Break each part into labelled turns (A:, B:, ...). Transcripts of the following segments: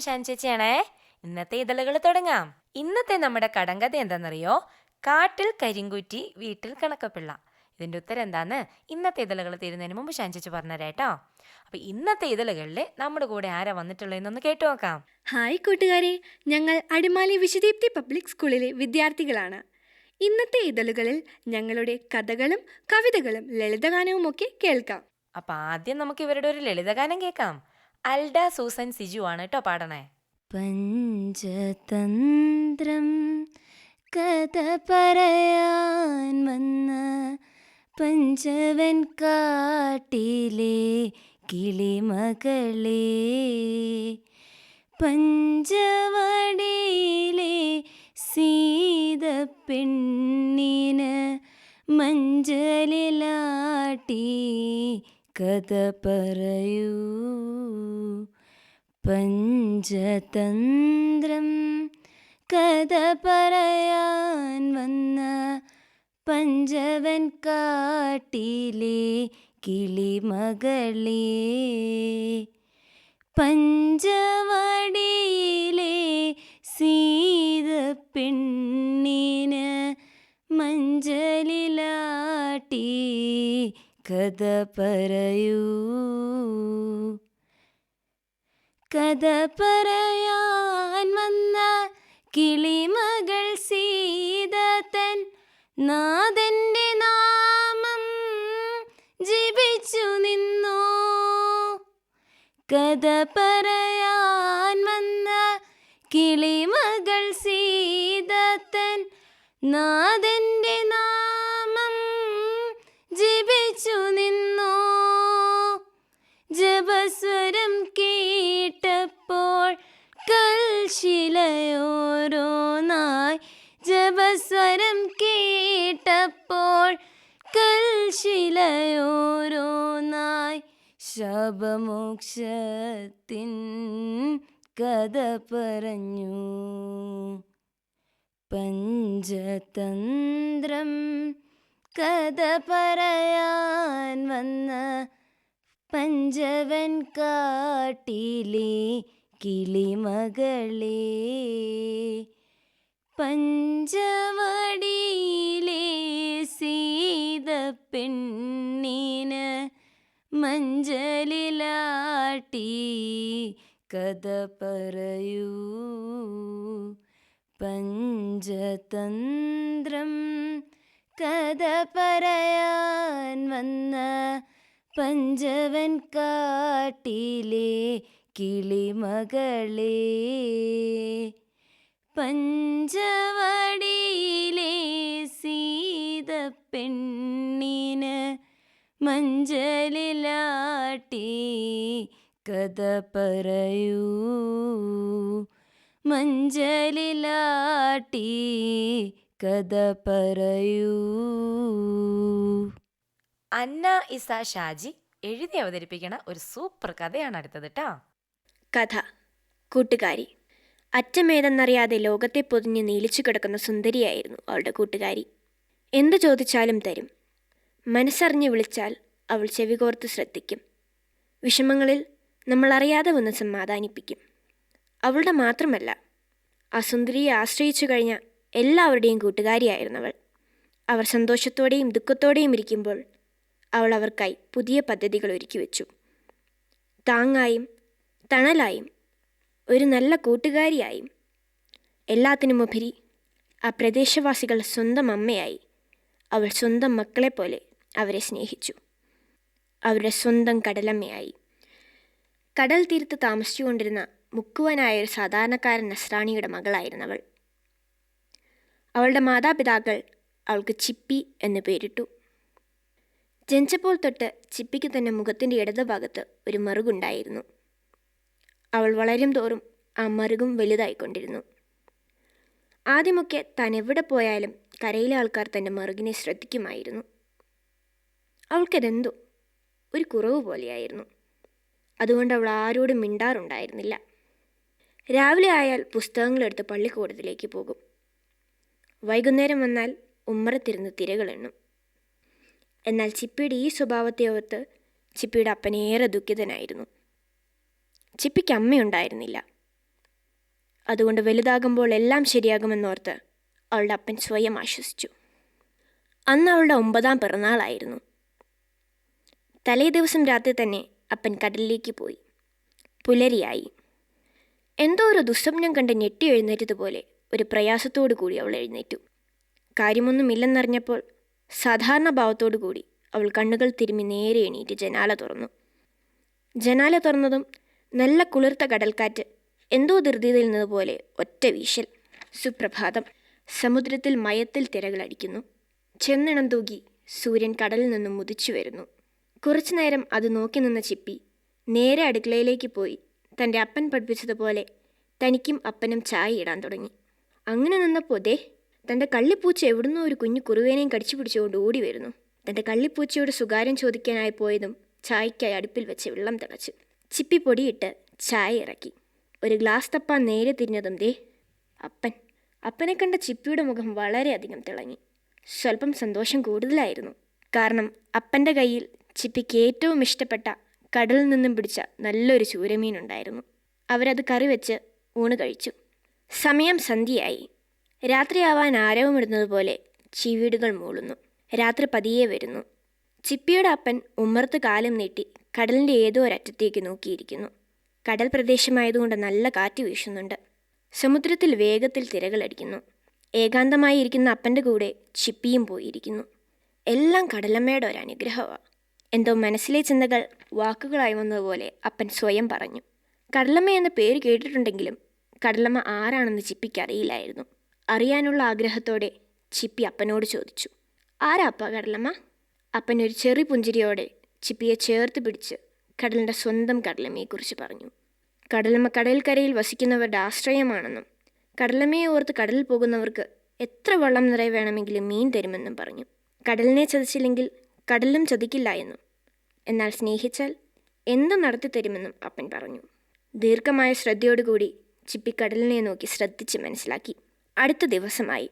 A: ഷാൻ ചേച്ചിയാണേ. ഇന്നത്തെ ഇതളുകൾ തുടങ്ങാം. ഇന്നത്തെ നമ്മുടെ കടങ്കഥ എന്താണെന്നറിയോ കാട്ടിൽ കരിങ്കുറ്റി വീട്ടിൽ കണക്കപ്പിള്ള. ഇതിന്റെ ഉത്തരം എന്താന്ന് ഇന്നത്തെ ഇതളുകൾ തീരുന്നതിന് മുമ്പ് ഷാൻ ചേച്ചി പറഞ്ഞുതരാം കേട്ടോ അപ്പൊ ഇന്നത്തെ ഇതളുകളിൽ നമ്മുടെ കൂടെ ആരാ വന്നിട്ടുള്ളതെന്നൊന്ന് കേട്ടു നോക്കാം.
B: ഹായ് കൂട്ടുകാരെ. ഞങ്ങൾ അടിമാലി വിശുദീപ്തി പബ്ലിക് സ്കൂളിലെ വിദ്യാർത്ഥികളാണ്. ഇന്നത്തെ ഇതളുകളിൽ ഞങ്ങളുടെ കഥകളും കവിതകളും ലളിതഗാനവും ഒക്കെ കേൾക്കാം.
A: അപ്പൊ ആദ്യം നമുക്ക് ഇവരുടെ ഒരു ലളിതഗാനം കേൾക്കാം. അൽഡ സൂസൻ സിജു ആണ് കേട്ടോ പാടണേ. പഞ്ചതന്ത്രം കഥ പറയാൻ വന്ന പഞ്ചവൻ കാട്ടിലെ കിളിമകളെ. പഞ്ചവടിയിലെ സീത പെണ്ണിന് മഞ്ചലിലാട്ടി കഥ പറയൂ. പഞ്ചതന്ത്രം കഥ പറയാൻ വന്ന പഞ്ചവൻ കാട്ടിലെ കിളിമകളെ. പഞ്ചവടിയിലെ സീത പെണ്ണിന് കഥ പറയൂ. കഥ പറയാൻ വന്ന കിളിമകൾ സീതത്തൻ നാഥന്റെ നാമം ജപിച്ചു നിന്നു. കഥ പറയാൻ വന്ന കിളിമകൾ സീതത്തൻ നാഥന്റെ നാമം ശാപമോക്ഷത്തിൻ കഥ പറഞ്ഞു. പഞ്ചതന്ത്രം കഥ പറയാൻ വന്ന പഞ്ചവൻ കാട്ടിലെ കിളിമകളെ. പഞ്ചവടിയിലെ സീത പെണ്ണിന് മഞ്ചലിലാട്ടി കഥ പറയൂ പഞ്ചതന്ത്രം കഥ പറയാൻ വന്ന പഞ്ചവൻ കാട്ടിലെ കിളിമകളെ. പഞ്ചവടിയിലെ സീത പെണ്ണിന് മഞ്ചലിലാട്ടി കഥ പറയൂ. മഞ്ചലിലാട്ടി കഥ പറയൂ. അന്ന ഇസ ഷാജി എഴുതി അവതരിപ്പിക്കണ ഒരു സൂപ്പർ കഥയാണ് അടുത്തത് കേട്ടോ
B: കഥ കൂട്ടുകാരി. അറ്റമേതെന്നറിയാതെ ലോകത്തെ പൊതിഞ്ഞ് നീലിച്ചു കിടക്കുന്ന സുന്ദരിയായിരുന്നു അവളുടെ കൂട്ടുകാരി. എന്തു ചോദിച്ചാലും തരും. മനസ്സറിഞ്ഞ് വിളിച്ചാൽ അവൾ ചെവി ചെവികോർത്ത് ശ്രദ്ധിക്കും. വിഷമങ്ങളിൽ നമ്മൾ അറിയാതെ വന്ന് സമാധാനിപ്പിക്കും. അവളുടെ മാത്രമല്ല ആ സുന്ദരിയെ ആശ്രയിച്ചു കഴിഞ്ഞ എല്ലാവരുടെയും കൂട്ടുകാരിയായിരുന്നവൾ അവർ സന്തോഷത്തോടെയും ദുഃഖത്തോടെയും ഇരിക്കുമ്പോൾ അവൾ അവർക്കായി പുതിയ പദ്ധതികൾ ഒരുക്കി വെച്ചു. താങ്ങായും തണലായും ഒരു നല്ല കൂട്ടുകാരിയായും. എല്ലാത്തിനുമുപരി ആ പ്രദേശവാസികൾ സ്വന്തം അമ്മയായി. അവൾ സ്വന്തം മക്കളെപ്പോലെ അവരെ സ്നേഹിച്ചു. അവരുടെ സ്വന്തം കടലമ്മയായി. കടൽ തീരത്ത് താമസിച്ചുകൊണ്ടിരുന്ന മുക്കുവനായ ഒരു സാധാരണക്കാരൻ നസ്രാണിയുടെ അവൾ. അവളുടെ മാതാപിതാക്കൾ അവൾക്ക് ചിപ്പി എന്ന് പേരിട്ടു. ജനിച്ചപ്പോൾ തൊട്ട് ചിപ്പിക്ക് തന്നെ മുഖത്തിന്റെ ഇടതുഭാഗത്ത് ഒരു മറുകുണ്ടായിരുന്നു. അവൾ വളരും തോറും ആ മറുകും വലുതായിക്കൊണ്ടിരുന്നു. ആദ്യമൊക്കെ താൻ എവിടെ പോയാലും കരയിലെ ആൾക്കാർ തന്റെ മറുകിനെ ശ്രദ്ധിക്കുമായിരുന്നു. അവൾക്കതെന്തോ ഒരു കുറവ് പോലെയായിരുന്നു. അതുകൊണ്ട് അവൾ ആരോടും മിണ്ടാറുണ്ടായിരുന്നില്ല. രാവിലെ ആയാൽ പുസ്തകങ്ങളെടുത്ത് പള്ളിക്കൂടത്തിലേക്ക് പോകും. വൈകുന്നേരം വന്നാൽ ഉമ്മറത്തിരുന്ന് തിരകളെണ്ണും എന്നാൽ ചിപ്പിയുടെ ഈ സ്വഭാവത്തെ ഓർത്ത് ചിപ്പിയുടെ അപ്പനേറെ ദുഃഖിതനായിരുന്നു. ചിപ്പിക്ക് അമ്മയുണ്ടായിരുന്നില്ല. അതുകൊണ്ട് വലുതാകുമ്പോൾ എല്ലാം ശരിയാകുമെന്നോർത്ത് അവളുടെ അപ്പൻ സ്വയം ആശ്വസിച്ചു. അന്ന് അവളുടെ ഒമ്പതാം പിറന്നാളായിരുന്നു. തലേ ദിവസം രാത്രി തന്നെ അപ്പൻ കടലിലേക്ക് പോയി. പുലരിയായി. എന്തോ ഒരു ദുസ്വപ്നം കണ്ട് ഞെട്ടി എഴുന്നേറ്റതുപോലെ ഒരു പ്രയാസത്തോടു കൂടി അവൾ എഴുന്നേറ്റു. കാര്യമൊന്നുമില്ലെന്നറിഞ്ഞപ്പോൾ സാധാരണ ഭാവത്തോടു കൂടി അവൾ കണ്ണുകൾ തിരുമ്മി നേരെ എണീറ്റ് ജനാല തുറന്നു. ജനാല തുറന്നതും നല്ല കുളിർത്ത കടൽക്കാറ്റ് എന്തോ ധൃതിയിൽ നിന്നതുപോലെ ഒറ്റ വീശൽ സുപ്രഭാതം സമുദ്രത്തിൽ മയത്തിൽ തിരകളടിക്കുന്നു. ചെന്നിണം തൂകി സൂര്യൻ കടലിൽ നിന്നും മുതിച്ചു വരുന്നു കുറച്ചു നേരം അത് നോക്കി നിന്ന ചിപ്പി നേരെ അടുക്കളയിലേക്ക് പോയി. തന്റെ അപ്പൻ പഠിപ്പിച്ചതുപോലെ തനിക്കും അപ്പനും ചായ ഇടാൻ തുടങ്ങി. അങ്ങനെ നിന്നപ്പോൾ ദേ തന്റെ കള്ളിപ്പൂച്ച എവിടുന്നോ ഒരു കുഞ്ഞു കുറുവേനെയും കടിച്ചു പിടിച്ചുകൊണ്ട് ഓടി വരുന്നു. തന്റെ കള്ളിപ്പൂച്ചയോട് സുകാര്യം ചോദിക്കാനായി പോയതും ചായയ്ക്കായി അടുപ്പിൽ വെച്ച് വെള്ളം തിളച്ചു. ചിപ്പി പൊടിയിട്ട് ചായ ഇറക്കി. ഒരു ഗ്ലാസ് തപ്പാൻ നേരെ തിരിഞ്ഞതും ദേ അപ്പൻ അപ്പനെ കണ്ട ചിപ്പിയുടെ മുഖം വളരെയധികം തിളങ്ങി. സ്വല്പം സന്തോഷം കൂടുതലായിരുന്നു. കാരണം അപ്പന്റെ കയ്യിൽ ചിപ്പിക്ക് ഏറ്റവും ഇഷ്ടപ്പെട്ട കടലിൽ നിന്നും പിടിച്ച നല്ലൊരു ചൂരമീനുണ്ടായിരുന്നു. അവരത് കറി വെച്ച് ഊണ് കഴിച്ചു. സമയം സന്ധ്യയായി. രാത്രിയാവാൻ ആരവമിടുന്നത് പോലെ ചീവീടുകൾ മൂളുന്നു. രാത്രി പതിയെ വരുന്നു. ചിപ്പിയുടെ അപ്പൻ ഉമ്മർത്ത് കാലം നീട്ടി കടലിന്റെ ഏതോ ഒരറ്റത്തേക്ക് നോക്കിയിരിക്കുന്നു. കടൽ പ്രദേശമായതുകൊണ്ട് നല്ല കാറ്റ് വീശുന്നുണ്ട്. സമുദ്രത്തിൽ വേഗത്തിൽ തിരകളടിക്കുന്നു ഏകാന്തമായി ഇരിക്കുന്ന അപ്പന്റെ കൂടെ ചിപ്പിയും പോയിരിക്കുന്നു. എല്ലാം കടലമ്മയുടെ ഒരു അനുഗ്രഹമാണ് എന്തോ മനസ്സിലെ ചിന്തകൾ വാക്കുകളായി വന്നതുപോലെ അപ്പൻ സ്വയം പറഞ്ഞു. കടലമ്മ എന്ന പേര് കേട്ടിട്ടുണ്ടെങ്കിലും കടലമ്മ ആരാണെന്ന് ചിപ്പിക്ക് അറിയില്ലായിരുന്നു. അറിയാനുള്ള ആഗ്രഹത്തോടെ ചിപ്പി അപ്പനോട് ചോദിച്ചു. ആരാ അപ്പ കടലമ്മ? അപ്പൻ ഒരു ചെറു പുഞ്ചിരിയോടെ ചിപ്പിയെ ചേർത്ത് പിടിച്ച് കടലിന്റെ സ്വന്തം കടലമ്മയെക്കുറിച്ച് പറഞ്ഞു. കടലമ്മ കടൽക്കരയിൽ വസിക്കുന്നവരുടെ ആശ്രയമാണെന്നും കടലമ്മയെ ഓർത്ത് കടലിൽ പോകുന്നവർക്ക് എത്ര വെള്ളം നിറയെ വേണമെങ്കിലും മീൻ തരുമെന്നും പറഞ്ഞു. കടലിനെ ചതിച്ചില്ലെങ്കിൽ കടലും ചതിക്കില്ല എന്നും. എന്നാൽ സ്നേഹിച്ചാൽ എന്ത് നടത്തി തരുമെന്നും അപ്പൻ പറഞ്ഞു. ദീർഘമായ ശ്രദ്ധയോടുകൂടി ചിപ്പി കടലിനെ നോക്കി ശ്രദ്ധിച്ച് മനസ്സിലാക്കി. അടുത്ത ദിവസമായി.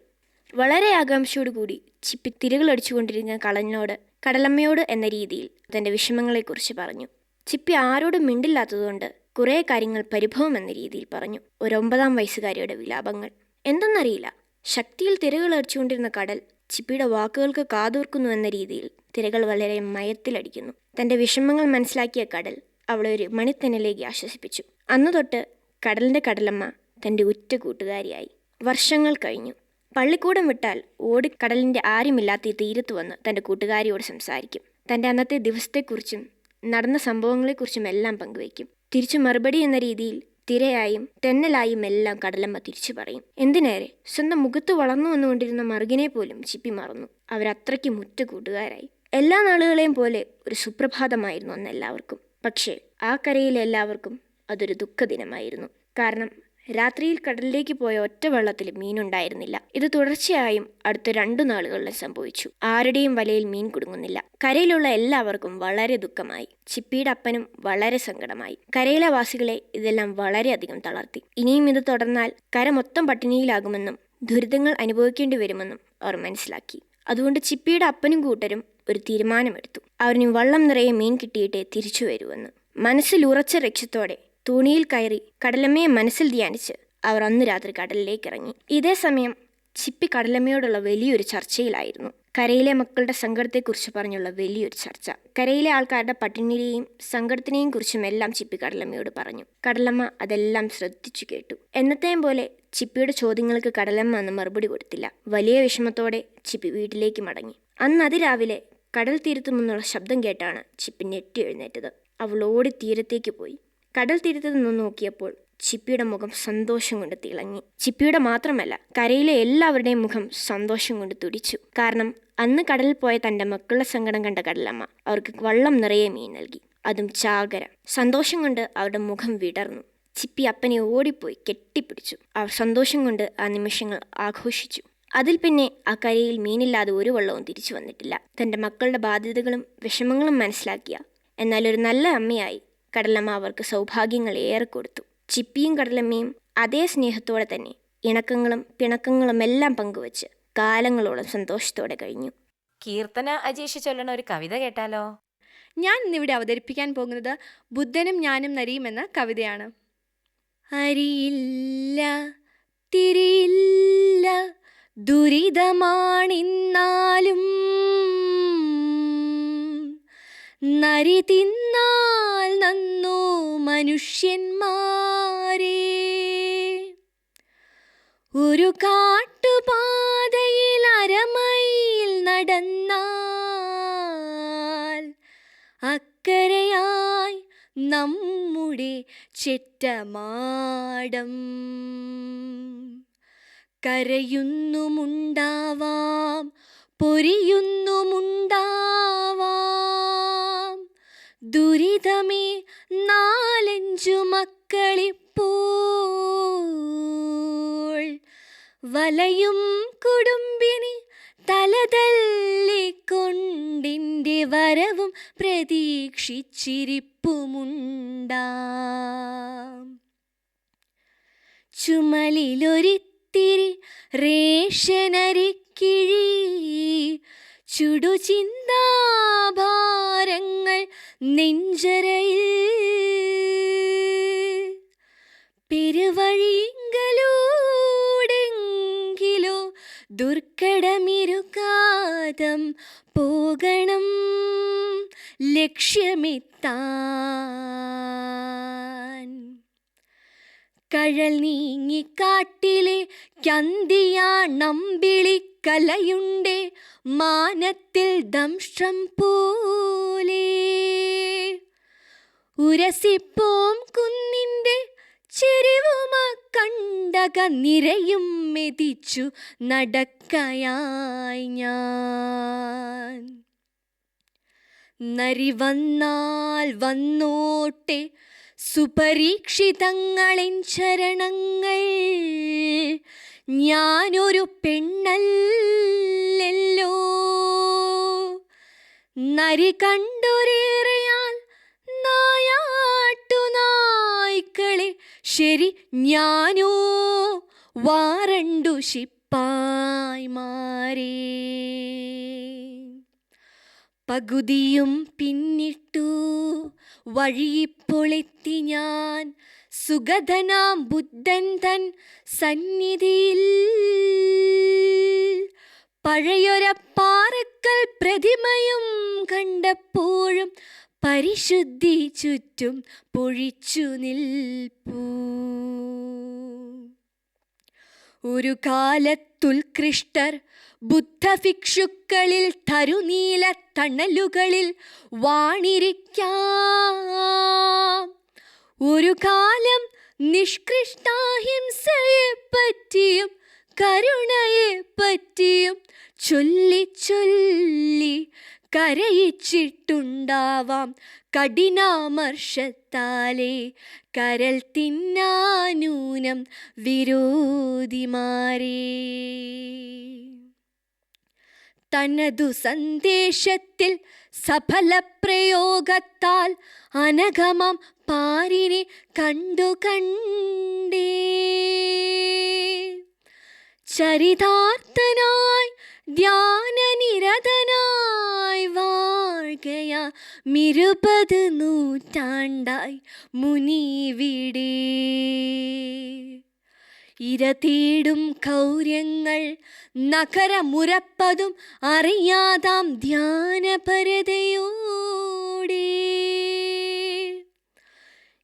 B: വളരെ ആകാംക്ഷയോടുകൂടി ചിപ്പി തിരകളടിച്ചുകൊണ്ടിരുന്ന കളഞ്ഞോട് കടലമ്മയോട് എന്ന രീതിയിൽ തന്റെ വിഷമങ്ങളെക്കുറിച്ച് പറഞ്ഞു. ചിപ്പി ആരോടും മിണ്ടില്ലാത്തതുകൊണ്ട് കുറേ കാര്യങ്ങൾ പരിഭവം എന്ന രീതിയിൽ പറഞ്ഞു. ഒരൊമ്പതാം വയസ്സുകാരിയുടെ വിലാപങ്ങൾ. എന്തെന്നറിയില്ല. ശക്തിയിൽ തിരകളടിച്ചുകൊണ്ടിരുന്ന കടൽ ചിപ്പിയുടെ വാക്കുകൾക്ക് കാതോർക്കുന്നു എന്ന രീതിയിൽ തിരകൾ വളരെ മയത്തിലടിക്കുന്നു. തന്റെ വിഷമങ്ങൾ മനസ്സിലാക്കിയ കടൽ അവളെ ഒരു മണിത്തനലേക്ക് ആശ്വസിപ്പിച്ചു. അന്നു തൊട്ട് കടലിന്റെ കടലമ്മ തന്റെ ഉറ്റ കൂട്ടുകാരിയായി. വർഷങ്ങൾ കഴിഞ്ഞു. പള്ളിക്കൂടം വിട്ടാൽ ഓടി കടലിന്റെ ആരുമില്ലാത്ത തീരത്ത് വന്ന് തന്റെ കൂട്ടുകാരിയോട് സംസാരിക്കും. തന്റെ അന്നത്തെ ദിവസത്തെക്കുറിച്ചും നടന്ന സംഭവങ്ങളെക്കുറിച്ചും എല്ലാം പങ്കുവയ്ക്കും. തിരിച്ചു മറുപടി എന്ന രീതിയിൽ തിരയായും തെന്നലായും എല്ലാം കടലമ്മ തിരിച്ചു പറയും. എന്തിനേറെ? സ്വന്തം മുഖത്ത് വളർന്നു വന്നുകൊണ്ടിരുന്ന മറുകിനെ പോലും ചിപ്പി മറന്നു. അവരത്രയ്ക്ക് മുറ്റ കൂട്ടുകാരായി. എല്ലാ നാളുകളെയും പോലെ ഒരു സുപ്രഭാതമായിരുന്നു അന്ന് എല്ലാവർക്കും. പക്ഷേ ആ കരയിലെ എല്ലാവർക്കും അതൊരു ദുഃഖദിനമായിരുന്നു. കാരണം രാത്രിയിൽ കടലിലേക്ക് പോയ ഒറ്റ വെള്ളത്തിൽ മീനുണ്ടായിരുന്നില്ല. ഇത് തുടർച്ചയായും അടുത്ത രണ്ടു നാളുകളിലും സംഭവിച്ചു. ആരുടെയും വലയിൽ മീൻ കുടുങ്ങുന്നില്ല. കരയിലുള്ള എല്ലാവർക്കും വളരെ ദുഃഖമായി. ചിപ്പിയുടെ അപ്പനും വളരെ സങ്കടമായി. കരയിലെ വാസികളെ ഇതെല്ലാം വളരെയധികം തളർത്തി. ഇനിയും ഇത് തുടർന്നാൽ കര മൊത്തം പട്ടിണിയിലാകുമെന്നും ദുരിതങ്ങൾ അനുഭവിക്കേണ്ടി വരുമെന്നും അവർ മനസ്സിലാക്കി. അതുകൊണ്ട് ചിപ്പിയുടെ അപ്പനും കൂട്ടരും ഒരു തീരുമാനമെടുത്തു. അവരിന് വള്ളം നിറയെ മീൻ കിട്ടിയിട്ടേ തിരിച്ചു വരുമെന്ന് മനസ്സിൽ ഉറച്ച രക്ഷത്തോടെ തുണിയിൽ കയറി കടലമ്മയെ മനസ്സിൽ ധ്യാനിച്ച് അവർ അന്ന് രാത്രി കടലിലേക്ക് ഇറങ്ങി ഇതേ സമയം ചിപ്പി കടലമ്മയോടുള്ള വലിയൊരു ചർച്ചയിലായിരുന്നു. കരയിലെ മക്കളുടെ സങ്കടത്തെക്കുറിച്ച് പറഞ്ഞുള്ള വലിയൊരു ചർച്ച. കരയിലെ ആൾക്കാരുടെ പട്ടിണിയെയും സങ്കടത്തിനെയും കുറിച്ചും എല്ലാം ചിപ്പി കടലമ്മയോട് പറഞ്ഞു. കടലമ്മ അതെല്ലാം ശ്രദ്ധിച്ചു കേട്ടു. എന്നത്തെയും പോലെ ചിപ്പിയുടെ ചോദ്യങ്ങൾക്ക് കടലമ്മ അന്ന് മറുപടി കൊടുത്തില്ല. വലിയ വിഷമത്തോടെ ചിപ്പി വീട്ടിലേക്ക് മടങ്ങി. അന്ന് അതിരാവിലെ കടൽ തീരത്തു നിന്നുള്ള ശബ്ദം കേട്ടാണ് ചിപ്പി ഞെട്ടി എഴുന്നേറ്റത്. അവൾ ഓടി തീരത്തേക്ക് പോയി. കടൽ തീരത്ത് നിന്ന് നോക്കിയപ്പോൾ ചിപ്പിയുടെ മുഖം സന്തോഷം കൊണ്ട് തിളങ്ങി. ചിപ്പിയുടെ മാത്രമല്ല കരയിലെ എല്ലാവരുടെയും മുഖം സന്തോഷം കൊണ്ട് തുടിച്ചു. കാരണം അന്ന് കടലിൽ പോയ തന്റെ മക്കളുടെ സങ്കടം കണ്ട കടലമ്മ അവർക്ക് വള്ളം നിറയെ മീൻ നൽകി. അതും ചാകര. സന്തോഷം കൊണ്ട് അവരുടെ മുഖം വിടർന്നു. ചിപ്പി അപ്പനെ ഓടിപ്പോയി കെട്ടിപ്പിടിച്ചു. അവർ സന്തോഷം കൊണ്ട് ആ നിമിഷങ്ങൾ ആഘോഷിച്ചു. അതിൽ പിന്നെ ആ കരയിൽ മീനില്ലാതെ ഒരു വെള്ളവും തിരിച്ചു വന്നിട്ടില്ല. തന്റെ മക്കളുടെ ബാധ്യതകളും വിഷമങ്ങളും മനസ്സിലാക്കിയ എന്നാൽ ഒരു നല്ല അമ്മയായി കടലമ്മ അവർക്ക് സൗഭാഗ്യങ്ങൾ ഏറെ കൊടുത്തു. ചിപ്പിയും കടലമ്മയും അതേ സ്നേഹത്തോടെ തന്നെ ഇണക്കങ്ങളും പിണക്കങ്ങളും എല്ലാം പങ്കുവച്ച് കാലങ്ങളോളം സന്തോഷത്തോടെ കഴിഞ്ഞു.
A: കീർത്തന അജീഷ് ചൊല്ലണ ഒരു കവിത കേട്ടാലോ?
C: ഞാൻ ഇന്നിവിടെ അവതരിപ്പിക്കാൻ പോകുന്നത് ബുദ്ധനും ഞാനും നരിയും എന്ന കവിതയാണ്. അരിയില്ല തിരിയില്ല ദുരിതമാണിന്നാലും നരി തിന്നാൽ നന്നു മനുഷ്യന്മാരെ. ഒരു കാട്ടുപാതയിൽ അരമയിൽ നടന്നാൽ അക്കരയായി നമ്മുടെ ചെറ്റമാടം. കരയുന്നുമുണ്ടാവാം പൊരിയുന്നുമുണ്ടാവാം. ദുരിതമേ നാലഞ്ചു മക്കളിപ്പോൾ. വലയും കുടുംബിനി തലതല്ലിക്കൊണ്ടിന്റെ വരവും പ്രതീക്ഷിച്ചിരിപ്പുമുണ്ടാം. ചുമലിലൊരിത്തിരി റേഷനരിക്കിഴി ചുടുചിന്താഭാരങ്ങൾ നെഞ്ചരയിൽ. പെരുവഴിങ്കലൂടെങ്കിലോ ദുർഘടമിരുകാതം പോകണം ലക്ഷ്യമെത്താൻ. കഴൽ നീങ്ങിക്കാട്ടിലെ കലയുണ്ട് മാനത്തിൽ ദംഷം പോലെ. ഉരസിപ്പോം കുന്നിന്റെ ചെരിവുമ കണ്ടക നിരയും മെതിച്ചു നടക്കയായി ഞാൻ. നരി വന്നാൽ വന്നോട്ടെ സുപരീക്ഷിതങ്ങളിൻ ചരണങ്ങൾ ഞാനൊരു പെണ്ണല്ലോ നരി കണ്ടൊരേറിയാൽ നായാട്ടു നായ്ക്കളെ ശരി ഞാനോ വാറണ്ടു ശിപ്പായ്മാരേ പകുതിയും പിന്നിട്ടു വഴിയിപ്പൊളെത്തി ഞാൻ. സുഗതനാം ബുദ്ധൻ തൻ സന്നിധിയിൽ. പഴയൊരപ്പാറക്കൽ പ്രതിമയും കണ്ടപ്പോഴും പരിശുദ്ധി ചുറ്റും പൊഴിച്ചു നിൽപ്പൂ. ഒരു കാലത്തുൽകൃഷ്ടർ ബുദ്ധഭിക്ഷുക്കളിൽ തരുനീല തണലുകളിൽ വാണിരിക്കാം. ഒരു കാലം നിഷ്കൃഷ്ടാഹിംസയെ പറ്റിയും കരുണയെ പറ്റിയും ചൊല്ലി ചൊല്ലി കരയിച്ചിട്ടുണ്ടാവാം കഠിനാമർഷത്താലെ കരൽ തിന്നാനൂനം വിരോധിമാരേ. തനതു സന്ദേശത്തിൽ സഫല പ്രയോഗത്താൽ അനഗമം പാരിനെ കണ്ടു കണ്ടേ. ചരിതാർത്ഥനായി ധ്യാനനിരതനായി വാഴ്കയ. മിരുപത് നൂറ്റാണ്ടായി മുനിവിടെ ഇരതീടും കൗര്യങ്ങൾ നഖരമുരപ്പതും അറിയാതാം ധ്യാനപരതയോടെ.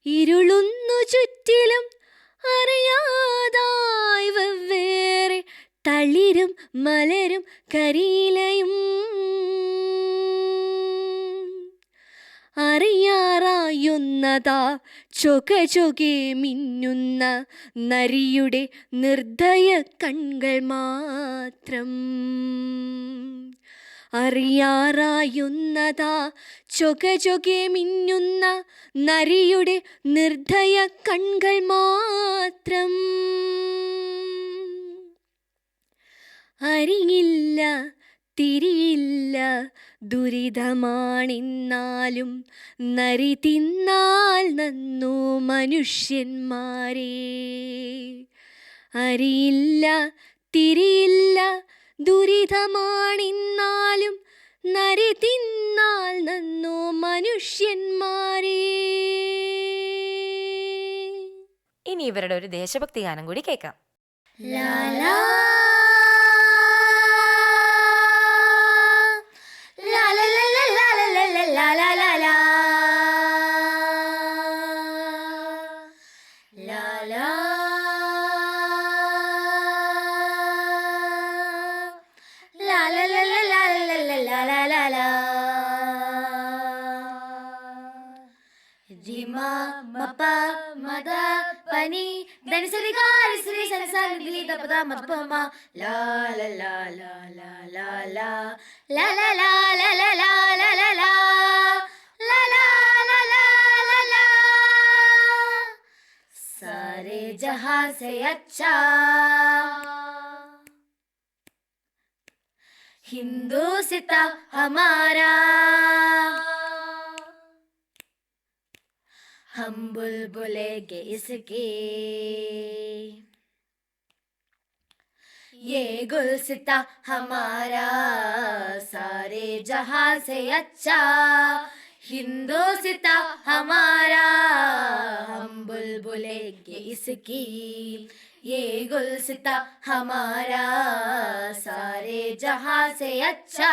C: ഇരുളുന്നു ചുറ്റിലും അറിയാതായി വെവ്വേറെ തളിരും മലരും കരിയിലയും. അറിയാറായുന്നതാ ചൊക ചൊകെ മിന്നുന്ന നരിയുടെ നിർദ്ധയ കൺകൾ മാത്രം. അറിയാറായുന്നതാ ചൊക ചൊകെ മിന്നുന്ന നരിയുടെ നിർദ്ധയ കൺകൾ മാത്രം. അറിയില്ല തിരിയില്ല. ദുരിതമാണിന്നാലും നരി തിന്നാൽ നന്നു മനുഷ്യന്മാരെ. അറിയില്ല തിരിയില്ല. ദുരിതമാണിന്നാലും നരി തിന്നാൽ നന്നു മനുഷ്യന്മാരെ.
A: ഇനി ഇവരുടെ ഒരു ദേശഭക്തി ഗാനം കൂടി കേൾക്കാം.
D: ലാ மா மப மத பனி தனிசரி காரி ஸ்ரீ சனசாரி திலி தபதா மத்பமா லா லா லா லா லா லா லா லா லா லா லா லா सारे जहां से अच्छा हिंदू सिता हमारा हम बुलबुले के इसके। ये गुलसिता हमारा, सारे जहाँ से अच्छा। हिंदुस्ता हमारा, हम बुलबुले के इसकी। ये गुलसिता हमारा, सारे जहाँ से अच्छा।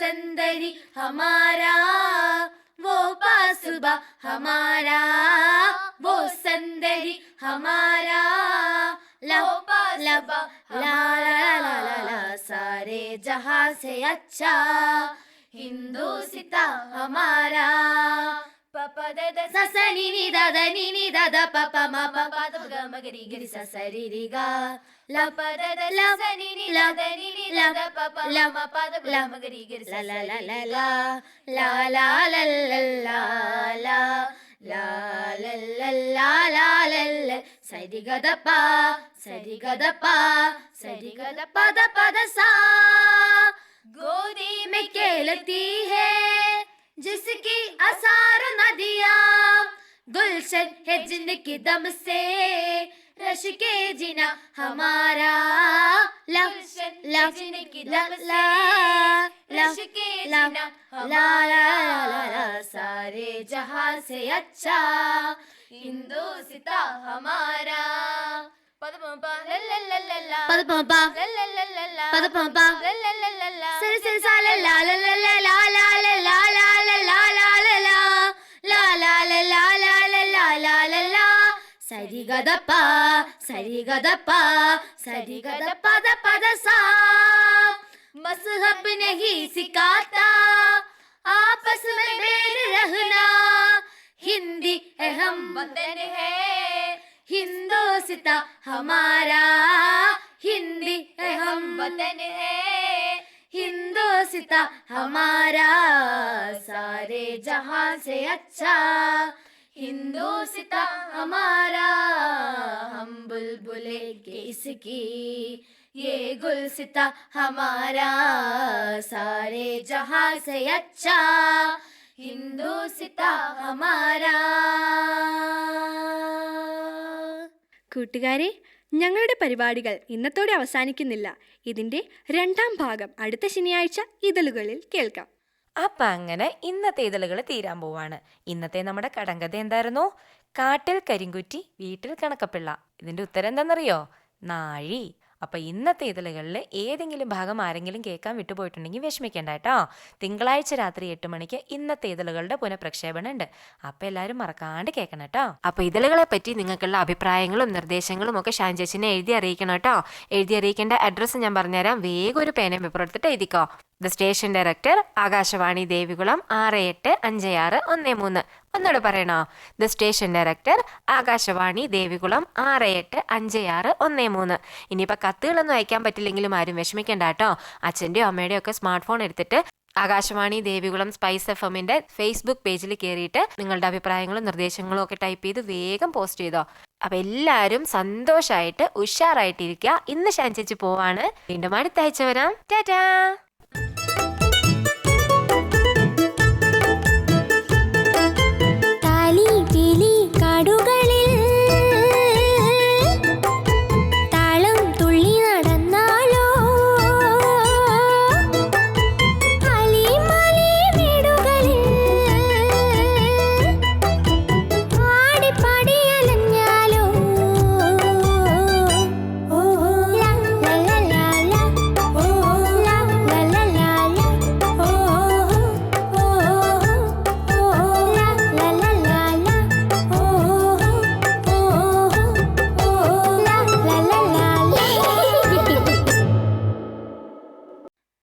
D: सुंदरी हमारा वो बासुबा हमारा वो सुंदरी हमारा ला ला ला ला ला ला ला सारे जहां से अच्छा हिंदू सिता हमारा ససని నిదని నిదద పప మప పద గమగరి గిరి ససరి రిగా లపద లసని నిదని నిదద పప లమ పద లమగరి గిరి లల లల లా లా లా లల్ల లా లా లల్ల లా లా లల్ల సరి గద ప సరి గద ప సరి గద పద పద సా గోది మే కేలతి హై जिसकी असार नदिया गुलशन है जिनकी दम से रश के जीना हमारा लक्षण लक्षण की दम ला रश के जीना हमारा सारे जहाँ से अच्छा हिंदू सिता हमारा सर सर सा ला ला ला ला ला ला ला ಸರಿ ಗದಪ ಸರಿ ಗದಪ ಸರಿ ಗದ ಪದ ಪದ ಸಾ मसहब नहीं सिखाता आपस में बैर रहना हिंदी अहम वतन है हिंदोस्ता हमारा हिंदी हम वतन है हिंदोस्ता हमारा सारे जहाँ से अच्छा हिंदुस्ता हमारा हम बुलबुले के इसकी ये गुलसिता हमारा सारे जहां से अच्छा हिंदुस्ता हमारा
E: കൂട്ടുകാരെ ഞങ്ങളുടെ പരിപാടികൾ ഇന്നത്തോടെ അവസാനിക്കുന്നില്ല ഇതിന്റെ രണ്ടാം ഭാഗം അടുത്ത ശനിയാഴ്ച ഇതളുകളിൽ കേൾക്കാം
F: അപ്പൊ അങ്ങനെ ഇന്നത്തെ ഇതളുകൾ തീരാൻ പോവാണ്. ഇന്നത്തെ നമ്മുടെ കടങ്കഥ എന്തായിരുന്നു? കാട്ടിൽ കരിങ്കുറ്റി വീട്ടിൽ കണക്കപ്പിള്ള. ഇതിന്റെ ഉത്തരം എന്താണെന്നറിയോ നാഴി. അപ്പൊ ഇന്നത്തെ ഇതളുകളിൽ ഏതെങ്കിലും ഭാഗം ആരെങ്കിലും കേൾക്കാൻ വിട്ടുപോയിട്ടുണ്ടെങ്കിൽ വിഷമിക്കേണ്ട കേട്ടോ. തിങ്കളാഴ്ച രാത്രി എട്ട് മണിക്ക് ഇന്നത്തെ ഇതളുകളുടെ പുനഃപ്രക്ഷേപണം ഉണ്ട് അപ്പൊ എല്ലാവരും മറക്കാണ്ട് കേൾക്കണം കേട്ടോ. അപ്പൊ ഇതളുകളെ പറ്റി നിങ്ങൾക്കുള്ള അഭിപ്രായങ്ങളും നിർദ്ദേശങ്ങളും ഒക്കെ ഷാൻ എഴുതി അറിയിക്കണം കേട്ടോ. എഴുതി അറിയിക്കേണ്ട അഡ്രസ്സ് ഞാൻ പറഞ്ഞുതരാം. വേഗം ഒരു പേനയും പേപ്പർ എടുത്തിട്ട് എഴുതിക്കോ. The station director Akashvani Devikulam ആറ് എട്ട് അഞ്ച് ആറ് ഒന്ന് മൂന്ന്. ഒന്നുകൂടെ പറയണോ? The station director Akashvani Devikulam ആറ് എട്ട് അഞ്ച് ആറ് ഒന്ന് മൂന്ന്. ഇനിയിപ്പോൾ കത്തുകളൊന്നും അയക്കാൻ പറ്റില്ലെങ്കിലും ആരും വിഷമിക്കണ്ട കേട്ടോ. അച്ഛന്റെയോ അമ്മയുടെയോ ഒക്കെ സ്മാർട്ട് ഫോൺ എടുത്തിട്ട് ആകാശവാണി ദേവികുളം സ്പൈസ് എഫ് എമ്മിന്റെ ഫേസ്ബുക്ക് പേജിൽ കയറിയിട്ട് നിങ്ങളുടെ അഭിപ്രായങ്ങളും നിർദ്ദേശങ്ങളും ഒക്കെ ടൈപ്പ് ചെയ്ത് വേഗം പോസ്റ്റ് ചെയ്തോ. അപ്പം എല്ലാവരും സന്തോഷമായിട്ട് ഉഷാറായിട്ടിരിക്കുക. ഇന്ന് ചേച്ചി പോവാണ്. വീണ്ടും അടുത്ത വരാം. ടാറ്റാ!